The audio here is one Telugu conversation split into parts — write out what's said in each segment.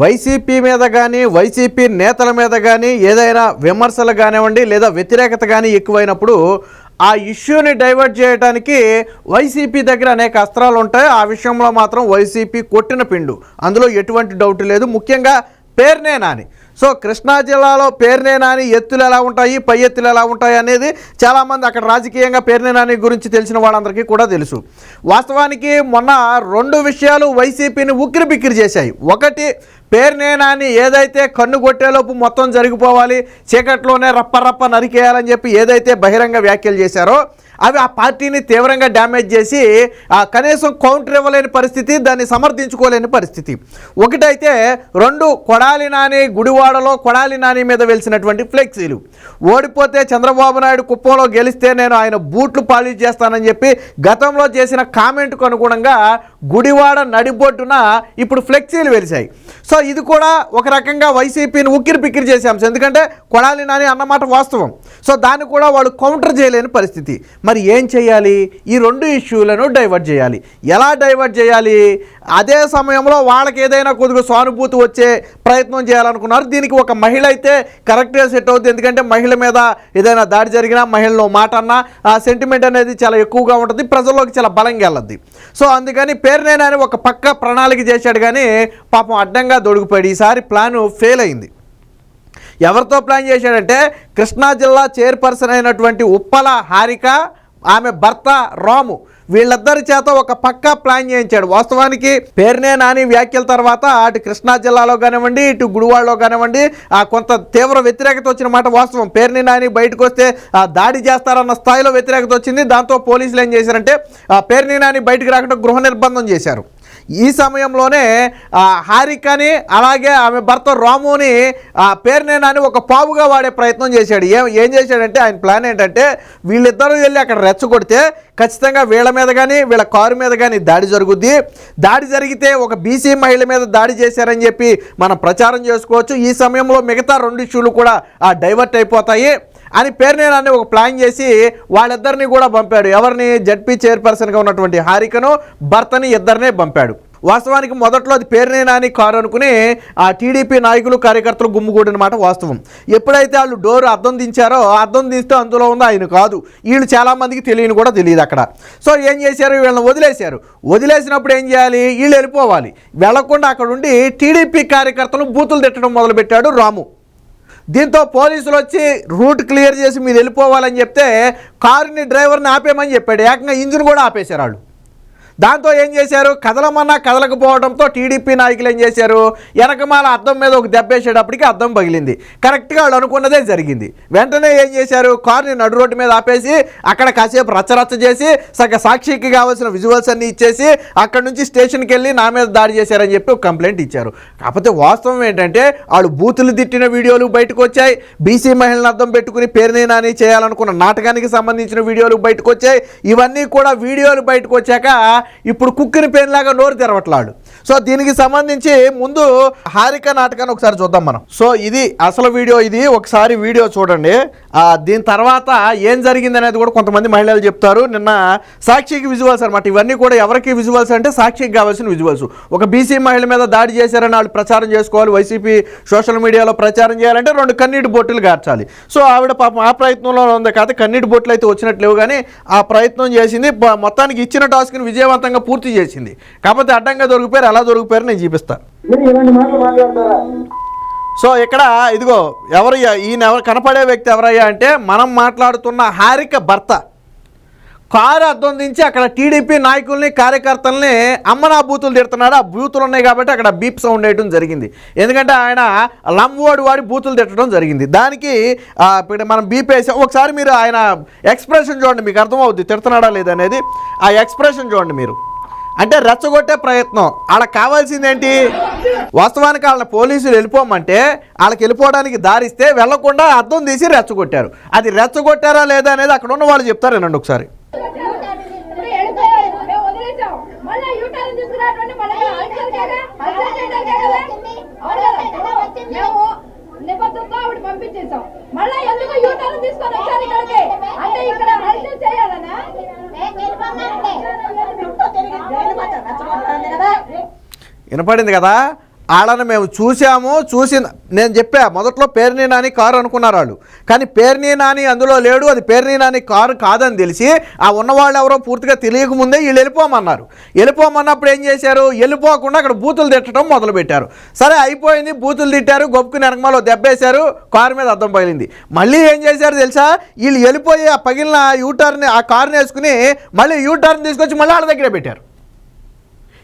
వైసీపీ మీద కానీ వైసీపీ నేతల మీద కానీ ఏదైనా విమర్శలు కానివ్వండి లేదా వ్యతిరేకత కానీ ఎక్కువైనప్పుడు ఆ ఇష్యూని డైవర్ట్ చేయడానికి వైసీపీ దగ్గర అనేక అస్త్రాలు ఉంటాయి. ఆ విషయంలో మాత్రం వైసీపీ కొట్టిన పిండు. అందులో ఎటువంటి డౌట్ లేదు. ముఖ్యంగా పేర్నే నాని. సో కృష్ణా జిల్లాలో పేర్నే నాని ఎత్తులు ఎలా ఉంటాయి పై ఎత్తులు ఎలా ఉంటాయి అనేది చాలామంది అక్కడ రాజకీయంగా పేర్నే నాని గురించి తెలిసిన వాళ్ళందరికీ కూడా తెలుసు. వాస్తవానికి మొన్న రెండు విషయాలు వైసీపీని ఉక్కిరి బిక్కిరి చేశాయి. ఒకటి పేర్నేనాన్ని ఏదైతే కన్ను కొట్టేలోపు మొత్తం జరిగిపోవాలి చీకట్లోనే రప్ప రప్ప నరికేయాలని చెప్పి ఏదైతే బహిరంగ వ్యాఖ్యలు చేశారో అవి ఆ పార్టీని తీవ్రంగా డ్యామేజ్ చేసి ఆ కనీసం కౌంటర్ ఇవ్వలేని పరిస్థితి దాన్ని సమర్థించుకోలేని పరిస్థితి. ఒకటైతే రెండు కొడాలి నాని గుడివాడలో కొడాలి నాని మీద వెలిసినటువంటి ఫ్లెక్సీలు. ఓడిపోతే చంద్రబాబు నాయుడు కుప్పంలో గెలిస్తే నేను ఆయన బూట్లు పాలిష్ చేస్తానని చెప్పి గతంలో చేసిన కామెంట్కు అనుగుణంగా గుడివాడ నడిబొడ్డున ఇప్పుడు ఫ్లెక్సీలు వెలిశాయి. సో ఇది కూడా ఒక రకంగా వైసీపీని ఉక్కిరి పిక్కిరి చేసే అంశం. ఎందుకంటే కొడాలి నాని అన్నమాట వాస్తవం. సో దాన్ని కూడా వాళ్ళు కౌంటర్ చేయలేని పరిస్థితి. మరి ఏం చేయాలి? ఈ రెండు ఇష్యూలను డైవర్ట్ చేయాలి. ఎలా డైవర్ట్ చేయాలి? అదే సమయంలో వాళ్ళకి ఏదైనా కొద్దిగా సానుభూతి వచ్చే ప్రయత్నం చేయాలనుకున్నారు. దీనికి ఒక మహిళ అయితే కరెక్ట్గా సెట్ అవుతుంది ఎందుకంటే మహిళ మీద ఏదైనా దాడి జరిగినా మహిళలో మాట అన్నా ఆ సెంటిమెంట్ అనేది చాలా ఎక్కువగా ఉంటుంది. ప్రజల్లోకి చాలా బలంగా వెళ్ళద్ది. సో అందుకని పేరునేనని ఒక పక్క ప్రణాళిక చేశాడు కానీ పాపం అడ్డంగా దొడుగుపడి ఈసారి ప్లాన్ ఫెయిల్ అయింది. ఎవరితో ప్లాన్ చేశాడంటే కృష్ణా జిల్లా చైర్పర్సన్ అయినటువంటి ఉప్పల హారిక ఆమె భర్త రాము. వీళ్ళిద్దరి చేత ఒక పక్కా ప్లాన్ చేయించాడు. వాస్తవానికి పేరునే నాని వ్యాఖ్యల తర్వాత అటు కృష్ణా జిల్లాలో కానివ్వండి ఇటు గుడివాడలో కానివ్వండి ఆ కొంత తీవ్ర వ్యతిరేకత వచ్చిన మాట వాస్తవం. పేరుని నాని బయటకు వస్తే దాడి చేస్తారన్న స్థాయిలో వ్యతిరేకత వచ్చింది. దాంతో పోలీసులు ఏం చేశారంటే ఆ పేరుని నాని బయటకు రాకుండా గృహ నిర్బంధం చేశారు. ఈ సమయంలోనే ఆ హారికని అలాగే ఆమె భర్త రాముని ఆ పేరునేనాని ఒక పావుగా వాడే ప్రయత్నం చేశాడు. ఏం ఏం చేశాడంటే ఆయన ప్లాన్ ఏంటంటే వీళ్ళిద్దరూ వెళ్ళి అక్కడ రెచ్చగొడితే ఖచ్చితంగా వీళ్ళ మీద కానీ వీళ్ళ కారు మీద కానీ దాడి జరుగుద్ది. దాడి జరిగితే ఒక బీసీ మహిళ మీద దాడి చేశారని చెప్పి మనం ప్రచారం చేసుకోవచ్చు. ఈ సమయంలో మిగతా రెండు ఇష్యూలు కూడా ఆ డైవర్ట్ అయిపోతాయి. అని పేర్నేనాన్ని ఒక ప్లాన్ చేసి వాళ్ళిద్దరిని కూడా పంపాడు. ఎవరిని? జడ్పీ చైర్పర్సన్గా ఉన్నటువంటి హారికను భర్తని ఇద్దరినే పంపాడు. వాస్తవానికి మొదట్లో అది పేరునేనాని కారు అనుకుని ఆ టీడీపీ నాయకులు కార్యకర్తలు గుమ్ముగూడిన మాట వాస్తవం. ఎప్పుడైతే వాళ్ళు డోర్ అద్దం దించారో అర్థం అద్దం దిస్తే అందులో ఉంది ఆయన కాదు. వీళ్ళు చాలామందికి తెలియని కూడా తెలియదు అక్కడ. సో ఏం చేశారు? వీళ్ళని వదిలేశారు. వదిలేసినప్పుడు ఏం చేయాలి? వీళ్ళు వెళ్ళిపోవాలి. వెళ్ళకుండా అక్కడ ఉండి టీడీపీ కార్యకర్తలు బూతులు తిట్టడం మొదలుపెట్టాడు రాము. దీంతో పోలీసులు వచ్చి రూట్ క్లియర్ చేసి మీరు వెళ్ళిపోవాలని చెప్తే కారుని డ్రైవర్ని ఆపేయమని చెప్పాడు. ఏకంగా ఇంజిన్ కూడా ఆపేశారు వాళ్ళు. దాంతో ఏం చేశారు? కదలమన్నా కదలకపోవడంతో టీడీపీ నాయకులు ఏం చేశారు? వెనకమాల అద్దం మీద ఒక దెబ్బేసేటప్పటికి అద్దం పగిలింది. కరెక్ట్గా వాళ్ళు అనుకున్నదే జరిగింది. వెంటనే ఏం చేశారు? కార్ని నడు రోడ్డు మీద ఆపేసి అక్కడ కాసేపు రచ్చరచ్చ చేసి సగ సాక్షికి కావాల్సిన విజువల్స్ అన్ని ఇచ్చేసి అక్కడ నుంచి స్టేషన్కి వెళ్ళి నా మీద దాడి చేశారని చెప్పి ఒక కంప్లైంట్ ఇచ్చారు. కాకపోతే వాస్తవం ఏంటంటే వాళ్ళు బూతులు తిట్టిన వీడియోలు బయటకు వచ్చాయి బీసీ మహిళలను అద్దం పెట్టుకుని పేరునేనాని చేయాలనుకున్న నాటకానికి సంబంధించిన వీడియోలు బయటకు వచ్చాయి ఇవన్నీ కూడా వీడియోలు బయటకు వచ్చాక ఇప్పుడు కుక్కిని పేరులాగా నోరు తెరవట్లాడు. సో దీనికి సంబంధించి ముందు హారిక నాటకాన్ని ఒకసారి చూద్దాం మనం. సో ఇది అసలు వీడియో ఇది ఒకసారి వీడియో చూడండి. దీని తర్వాత ఏం జరిగింది అనేది కూడా కొంతమంది మహిళలు చెప్తారు. నిన్న సాక్షికి విజువల్స్ అనమాట ఇవన్నీ కూడా ఎవరికి విజువల్స్ అంటే సాక్షికి కావాల్సిన విజువల్స్. ఒక బీసీ మహిళ మీద దాడి చేశారని వాళ్ళు ప్రచారం చేసుకోవాలి. వైసీపీ సోషల్ మీడియాలో ప్రచారం చేయాలంటే రెండు కన్నీటి బొట్టులు గార్చాలి. సో ఆవిడ పాపం ఆ ప్రయత్నంలో ఉంది. కాదు కన్నీటి బొట్లు అయితే వచ్చినట్లేవు కానీ ఆ ప్రయత్నం చేసింది. మొత్తానికి ఇచ్చిన టాస్క్ని విజయవంతంగా పూర్తి చేసింది. కాకపోతే అడ్డంగా దొరికిపోయారు ఎలా దొరికిపోయారు నేను చూపిస్తాను సో ఇక్కడ ఇదిగో ఎవరయ్యా ఈయన ఎవరు కనపడే వ్యక్తి ఎవరయ్యా అంటే మనం మాట్లాడుతున్న హారిక భర్త. కారు అద్దం దించి అక్కడ టీడీపీ నాయకుల్ని కార్యకర్తల్ని అమ్మనా బూతులు తిడుతున్నాడు. ఆ బూతులు ఉన్నాయి కాబట్టి అక్కడ బీప్ సౌండ్ వేయడం జరిగింది. ఎందుకంటే ఆయన లంబోడి వాడి బూతులు తిట్టడం జరిగింది. దానికి ఇప్పుడు మనం బీప్ వేసాం. ఒకసారి మీరు ఆయన ఎక్స్ప్రెషన్ చూడండి మీకు అర్థమవుద్ది తిడుతున్నాడా లేదనేది ఆ ఎక్స్ప్రెషన్ చూడండి మీరు. అంటే రెచ్చగొట్టే ప్రయత్నం. వాళ్ళకి కావాల్సింది ఏంటి? వాస్తవానికి వాళ్ళని పోలీసులు వెళ్ళిపోమంటే వాళ్ళకి వెళ్ళిపోవడానికి దారిస్తే వెళ్ళకుండా అర్థం తీసి రెచ్చగొట్టారు. అది రెచ్చగొట్టారా లేదా అనేది అక్కడ ఉన్న వాళ్ళు చెప్తారు వినండి ఒకసారి. ఇప్పుడు మేము ఆవిడ పంపించేసాం మళ్ళీ ఎందుకు యూటర్న్ తీసుకొని వచ్చారు ఇక్కడికి అంటే ఇక్కడ అల్సర్ చేయాలనా వినపడింది కదా? వాళ్ళని మేము చూసాము చూసి నేను చెప్పా మొదట్లో పేర్ని నాని కారు అనుకున్నారు వాళ్ళు. కానీ పేర్ని నాని అందులో లేడు అది పేర్ని నాని కారు కాదని తెలిసి ఆ ఉన్నవాళ్ళు ఎవరో పూర్తిగా తెలియకముందే వీళ్ళు వెళ్ళిపోమన్నారు. వెళ్ళిపోమన్నప్పుడు ఏం చేశారు? వెళ్ళిపోకుండా అక్కడ బూతులు తిట్టడం మొదలుపెట్టారు. సరే అయిపోయింది బూతులు తిట్టారు గొప్పకి నెరకమాలో దెబ్బేశారు కారు మీద అద్దం పగిలింది. మళ్ళీ ఏం చేశారు తెలుసా? వీళ్ళు వెళ్ళిపోయి ఆ పగిలిన యూటర్ని ఆ కారుని వేసుకుని మళ్ళీ యూటర్న్ తీసుకొచ్చి మళ్ళీ వాళ్ళ దగ్గరే పెట్టారు.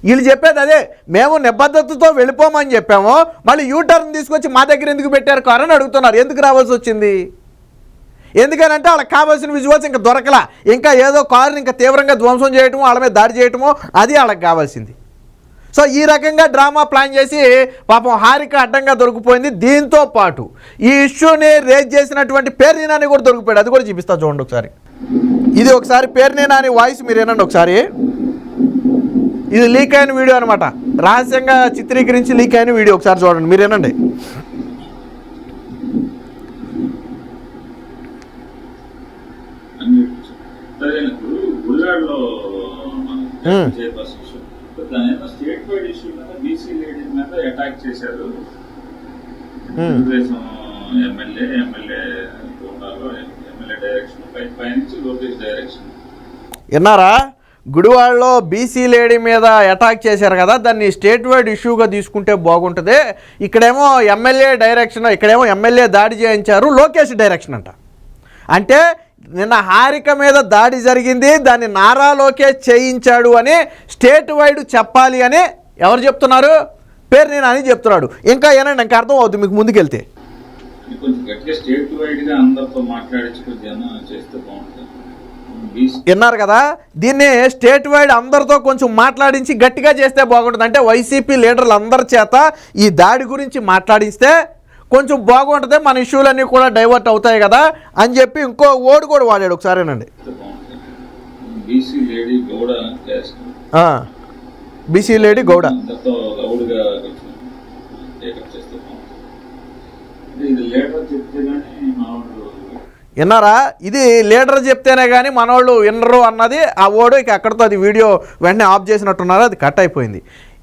వీళ్ళు చెప్పేది అదే మేము నిబద్ధతతో వెళ్ళిపోమని చెప్పాము మళ్ళీ యూటర్న్ తీసుకొచ్చి మా దగ్గర ఎందుకు పెట్టారు కారు అని అడుగుతున్నారు. ఎందుకు రావాల్సి వచ్చింది? ఎందుకనంటే వాళ్ళకి కావాల్సిన విజువల్స్ ఇంకా దొరకలా. ఇంకా ఏదో కారుని ఇంకా తీవ్రంగా ధ్వంసం చేయటము వాళ్ళ మీద దాడి చేయటము అది వాళ్ళకి కావాల్సింది. సో ఈ రకంగా డ్రామా ప్లాన్ చేసి పాపం హారిక అడ్డంగా దొరికిపోయింది. దీంతో పాటు ఈ ఇష్యూని రేజ్ చేసినటువంటి పేర్నినాని కూడా దొరికిపోయాడు. అది కూడా చూపిస్తా చూడండి ఒకసారి. ఇది ఒకసారి పేర్నినాని వాయిస్ మీరు వినండి ఒకసారి. ఇది లీక్ అయిన వీడియో అనమాట రహస్యంగా చిత్రీకరించి లీక్ అయిన వీడియో ఒకసారి చూడండి. మీరు వినండి. అన్ని సరే ఇప్పుడు గుడివాడలో. చైర్పర్సన్ ఇష్యూ దాని స్టేట్ వైడ్ ఇష్యూ మీద బీసీ లేడీస్ మీద అటాక్ చేశారు. తెలుగుదేశం ఎమ్మెల్యే ఎమ్మెల్యే డైరెక్షన్ పై లోకేష్ డైరెక్షన్ విన్నారా? గుడివాడలో బీసీ లేడీ మీద అటాక్ చేశారు కదా దాన్ని స్టేట్ వైడ్ ఇష్యూగా తీసుకుంటే బాగుంటుంది. ఇక్కడేమో ఎమ్మెల్యే డైరెక్షన్ ఇక్కడేమో ఎమ్మెల్యే దాడి చేయించారు లోకేష్ డైరెక్షన్ అంట. అంటే నిన్న హారిక మీద దాడి జరిగింది దాన్ని నారా లోకేష్ చేయించాడు అని స్టేట్ వైడ్ చెప్పాలి అని ఎవరు చెప్తున్నారు? పేరు నేను అని చెప్తున్నాడు. ఇంకా ఏనండి ఇంకా అర్థం అవుతుంది మీకు ముందుకెళ్తే. కొంచెం గట్టిగా స్టేట్ వైడ్గా అందరితో మాట్లాడించి కొంచెం చేస్తే బాగుంటుంది. విన్నారు కదా? దీన్ని స్టేట్ వైడ్ అందరితో కొంచెం మాట్లాడించి గట్టిగా చేస్తే బాగుంటుంది. అంటే వైసీపీ లీడర్లు అందరి చేత ఈ దాడి గురించి మాట్లాడిస్తే కొంచెం బాగుంటుంది. మన ఇష్యూలన్నీ కూడా డైవర్ట్ అవుతాయి కదా అని చెప్పి ఇంకో ఓడు కూడా వాడాడు ఒకసారేనండి. బీసీ లేడీ గౌడ ఇది లేటర్ చెప్తే కానీ విన్నారా? ఇది లీడర్ చెప్తేనే కానీ మనోళ్ళు వినరు అన్నది ఆ ఓడు ఇక అక్కడితో అది వీడియో వెంటనే ఆఫ్ చేసినట్టున్నారు అది కట్ అయిపోయింది.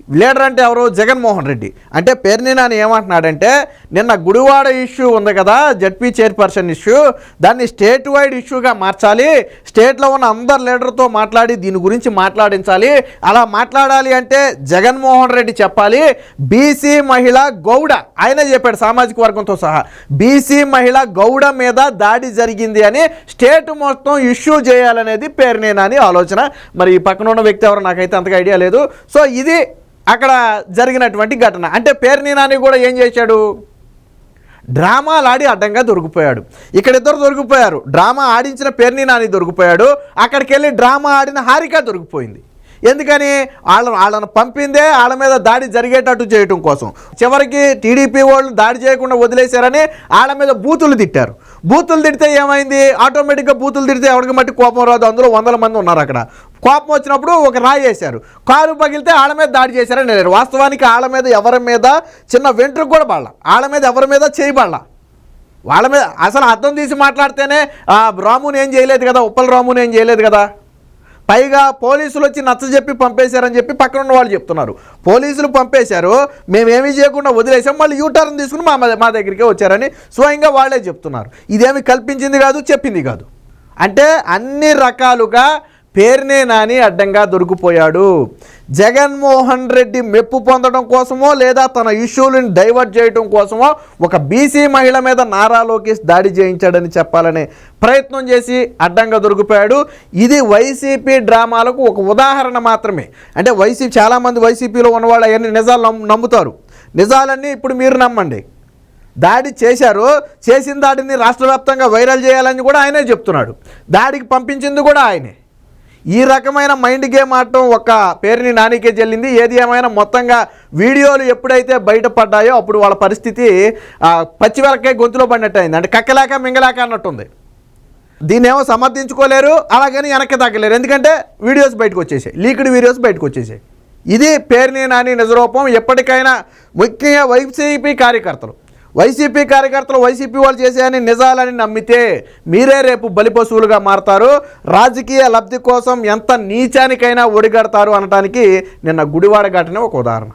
లీడర్ అంటే ఎవరు? జగన్మోహన్ రెడ్డి. అంటే పేర్ని నాని ఏమంటున్నాడంటే నిన్న గుడివాడ ఇష్యూ ఉంది కదా జడ్పీ చైర్పర్సన్ ఇష్యూ దాన్ని స్టేట్ వైడ్ ఇష్యూగా మార్చాలి స్టేట్లో ఉన్న అందరు లీడర్తో మాట్లాడి దీని గురించి మాట్లాడించాలి. అలా మాట్లాడాలి అంటే జగన్మోహన్ రెడ్డి చెప్పాలి బీసీ మహిళ గౌడ ఆయనే చెప్పాడు సామాజిక వర్గంతో సహా బీసీ మహిళ గౌడ మీద దాడి జరిగింది అని స్టేట్ మొత్తం ఇష్యూ చేయాలనేది పేరునేనని ఆలోచన. మరి ఈ పక్కన ఉన్న వ్యక్తి ఎవరు నాకైతే అంతగా ఐడియా లేదు. సో ఇది అక్కడ జరిగినటువంటి ఘటన. అంటే పేర్ని నాని కూడా ఏం చేశాడు? డ్రామాలు ఆడి అడ్డంగా దొరికిపోయాడు. ఇక్కడ ఇద్దరు దొరికిపోయారు. డ్రామా ఆడించిన పేర్ని నాని దొరికిపోయాడు. అక్కడికి వెళ్ళి డ్రామా ఆడిన హారిక దొరికిపోయింది. ఎందుకని? వాళ్ళని వాళ్ళని పంపిందే వాళ్ళ మీద దాడి జరిగేటట్టు చేయటం కోసం. చివరికి టీడీపీ వాళ్ళు దాడి చేయకుండా వదిలేశారని వాళ్ళ మీద బూతులు తిట్టారు. బూతులు తిడితే ఏమైంది? ఆటోమేటిక్గా బూతులు తిడితే ఎవరికి మట్టి కోపం రాదు? అందులో వందల మంది ఉన్నారు అక్కడ. కోపం వచ్చినప్పుడు ఒక రాయి వేశారు. కారు పగిలితే వాళ్ళ మీద దాడి చేశారని లేరు. వాస్తవానికి వాళ్ళ మీద ఎవరి మీద చిన్న వెంట్రుకు కూడా పడాల. ఆళ్ళ మీద ఎవరి మీద చేయబడాల వాళ్ళ మీద అసలు అర్థం తీసి మాట్లాడితేనే రాముని ఏం చేయలేదు కదా? ఉప్పల రాముని ఏం చేయలేదు కదా? పైగా పోలీసులు వచ్చి నచ్చజెప్పి పంపేశారని చెప్పి పక్కన ఉన్న వాళ్ళు చెప్తున్నారు. పోలీసులు పంపేశారు మేమేమీ చేయకుండా వదిలేసాం మళ్ళీ యూటర్న్ తీసుకుని మా మా దగ్గరికే వచ్చారని స్వయంగా వాళ్ళే చెప్తున్నారు. ఇదేమి కల్పించింది కాదు చెప్పింది కాదు. అంటే అన్ని రకాలుగా పేరునే నాని అడ్డంగా దొరికిపోయాడు. జగన్మోహన్ రెడ్డి మెప్పు పొందడం కోసమో లేదా తన ఇష్యూలను డైవర్ట్ చేయడం కోసమో ఒక బీసీ మహిళ మీద నారా లోకేష్ దాడి చేయించాడని చెప్పాలనే ప్రయత్నం చేసి అడ్డంగా దొరికిపోయాడు. ఇది వైసీపీ డ్రామాలకు ఒక ఉదాహరణ మాత్రమే. అంటే వైసీపీ చాలామంది వైసీపీలో ఉన్నవాళ్ళు అవన్నీ నిజాలు నమ్ము- నమ్ముతారు. నిజాలన్నీ ఇప్పుడు మీరు నమ్మండి. దాడి చేశారు. చేసిన దాడిని రాష్ట్ర వ్యాప్తంగా వైరల్ చేయాలని కూడా ఆయనే చెప్తున్నాడు. దాడికి పంపించింది కూడా ఆయనే. ఈ రకమైన మైండ్ గేమ్ ఆడటం ఒక పేరుని నానికే చెల్లింది ఏది ఏమైనా మొత్తంగా వీడియోలు ఎప్పుడైతే బయటపడ్డాయో అప్పుడు వాళ్ళ పరిస్థితి పచ్చివరకే గొంతులో పడినట్టు అయింది అంటే కక్కలేక మింగలేక అన్నట్టుంది. దీన్ని ఏమో సమర్థించుకోలేరు అలాగని వెనక్కి తగ్గలేరు. ఎందుకంటే వీడియోస్ బయటకు వచ్చేసాయి. లీక్డ్ వీడియోస్ బయటకు వచ్చేసాయి. ఇది పేరుని నాని నిజరూపం ఎప్పటికైనా ముఖ్యంగా వైసీపీ కార్యకర్తలు. వైసీపీ కార్యకర్తలు వైసీపీ వాళ్ళు చేసేయని నిజాలని నమ్మితే మీరే రేపు బలిపశువులుగా మారతారు. రాజకీయ లబ్ధి కోసం ఎంత నీచానికైనా ఒడిగడతారు అనడానికి నిన్న గుడివాడ ఘటన ఒక ఉదాహరణ.